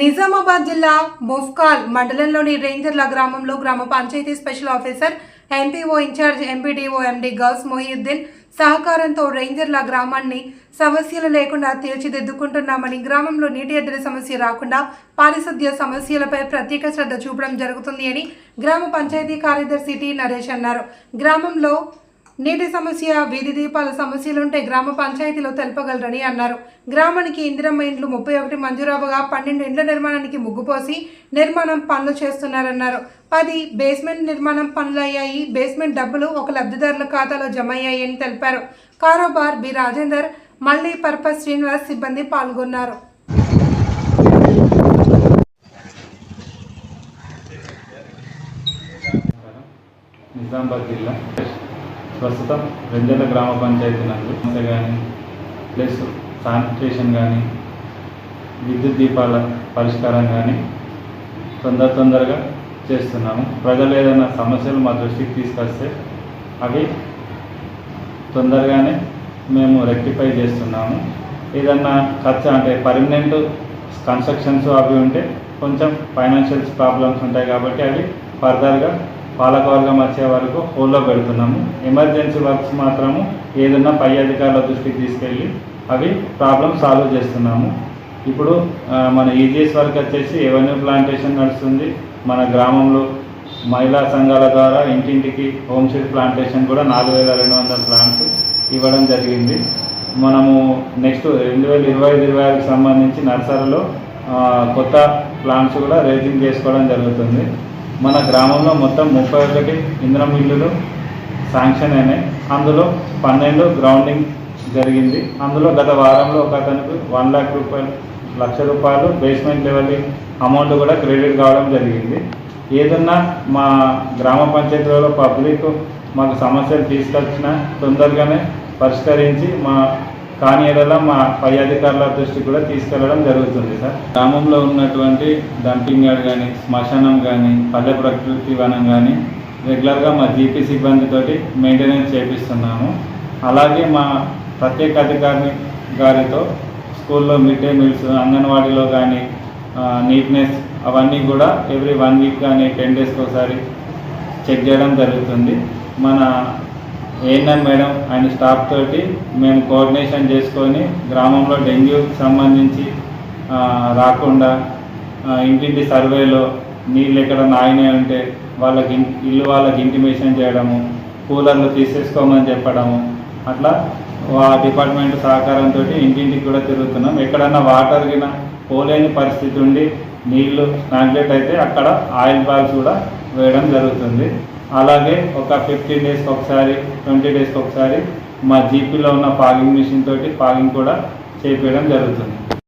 నిజామాబాద్ జిల్లా ముఫ్కాల్ మండలంలోని రేంజర్ల గ్రామంలో గ్రామ panchayat special officer MPO in-charge MPDO MD Gouse Mohiuddin సహకారంతో రేంజర్ల గ్రామాన్ని సమస్యలు లేకుండా తీర్చిదిద్దుకుంటున్నామని గ్రామంలో నీటి ఎద్దడి సమస్య రాకుండా పారిశుద్ధ్య సమస్యలపై ప్రత్యేక శ్రద్ధ చూపడం జరుగుతుంది అని గ్రామ పంచాయతీ కార్యదర్శి టి నరేష్ అన్నారు. గ్రామంలో నీటి సమస్య వీధి దీపాల సమస్యలుంటే గ్రామ పంచాయతీలో తెలపగలరని అన్నారు. గ్రామానికి ఇందిరమ్మ ఇండ్లు ముప్పై ఒకటి మంజూరవగా పన్నెండు ఇండ్ల నిర్మాణానికి ముగ్గుపోసి నిర్మాణం పనులు చేస్తున్నారన్నారు. పది బేస్మెంట్ నిర్మాణం పనులు అయ్యాయి బేస్మెంట్ డబ్బులు ఒక లబ్ధిదారుల ఖాతాలో జమ అయ్యాయని తెలిపారు. కారోబార్ B. Rajender multi purpose Srinivas సిబ్బంది పాల్గొన్నారు. నిజామాబాద్ జిల్లా ప్రస్తుతం రెంజల గ్రామ పంచాయతీ నందు కానీ ప్లస్ శానిటేషన్ కానీ విద్యుత్ దీపాల పరిష్కారం కానీ తొందర తొందరగా చేస్తున్నాము. ప్రజలు ఏదైనా సమస్యలు మా దృష్టికి తీసుకొస్తే అవి తొందరగానే మేము రెక్టిఫై చేస్తున్నాము. ఏదన్నా ఖర్చు అంటే పర్మనెంట్ కన్స్ట్రక్షన్స్ అవి ఉంటే కొంచెం ఫైనాన్షియల్స్ ప్రాబ్లమ్స్ ఉంటాయి కాబట్టి అవి ఫర్దర్గా పాలకవర్గం వచ్చే వరకు హోల్లో పెడుతున్నాము. ఎమర్జెన్సీ వర్క్స్ మాత్రము ఏదన్నా పై అధికారుల దృష్టికి తీసుకెళ్ళి అవి ప్రాబ్లమ్ సాల్వ్ చేస్తున్నాము. ఇప్పుడు మన ఈజీఎస్ వర్క్ వచ్చేసి ఎవెన్యూ ప్లాంటేషన్ నడుస్తుంది. మన గ్రామంలో మహిళా సంఘాల ద్వారా ఇంటింటికి హోమ్ సీడ్ ప్లాంటేషన్ కూడా నాలుగు వేల రెండు వందల ప్లాంట్స్ ఇవ్వడం జరిగింది. మనము నెక్స్ట్ రెండు వేల ఇరవై ఐదు ఇరవై ఆరుకి సంబంధించి నర్సరీలో కొత్త ప్లాంట్స్ కూడా రేజింగ్ చేసుకోవడం జరుగుతుంది. మన గ్రామంలో మొత్తం ముప్పై ఒకటి ఇంద్రం ఇల్లులు శాంక్షన్ అయినాయి. అందులో పన్నెండు గ్రౌండింగ్ జరిగింది. అందులో గత వారంలో ఒక అతనికి వన్ లాక్ రూపాయలు లక్ష రూపాయలు బేస్మెంట్ లెవెల్ అమౌంట్ కూడా క్రెడిట్ కావడం జరిగింది. ఏదన్నా మా గ్రామ పంచాయతీలలో పబ్లిక్ మాకు సమస్యలు తీసుకొచ్చినా తొందరగానే పరిష్కరించి మా కానీ ఏదైనా మా పై అధికారుల దృష్టి కూడా తీసుకెళ్ళడం జరుగుతుంది సార్. గ్రామంలో ఉన్నటువంటి డంపింగ్ యార్డ్ కానీ శ్మశానం కానీ పల్లె ప్రకృతి వనం కానీ రెగ్యులర్గా మా జీపీ సిబ్బందితోటి మెయింటెనెన్స్ చేపిస్తున్నాము. అలాగే మా ప్రత్యేక అధికారి గారితో స్కూల్లో మిడ్ డే మీల్స్ అంగన్వాడీలో కానీ నీట్నెస్ అవన్నీ కూడా ఎవ్రీ వన్ వీక్ కానీ టెన్ డేస్కి ఒకసారి చెక్ చేయడం జరుగుతుంది. మన ఏఎన్ఎం మేడం? ఆయన స్టాఫ్ తోటి మేము కోఆర్డినేషన్ చేసుకొని గ్రామంలో డెంగ్యూకి సంబంధించి రాకుండా ఇంటింటి సర్వేలో నీళ్ళు ఎక్కడ నాయనే ఉంటే వాళ్ళకి ఇల్లు వాళ్ళకి ఇంటిమేషన్ చేయడము కూలర్లు తీసేసుకోమని చెప్పడము అట్లా ఆ డిపార్ట్మెంట్ సహకారంతో ఇంటింటికి కూడా తిరుగుతున్నాం. ఎక్కడన్నా వాటర్ గిన పోలేని పరిస్థితి ఉండి నీళ్ళు స్టాగ్నేట్ అయితే అక్కడ ఆయిల్ బాల్స్ కూడా వేయడం జరుగుతుంది. అలాగే ఒక ఫిఫ్టీన్ డేస్కి ఒకసారి ట్వంటీ డేస్కి ఒకసారి మా జీపీలో ఉన్న ఫాగింగ్ మిషన్ తోటి ఫాగింగ్ కూడా చేపించడం జరుగుతుంది.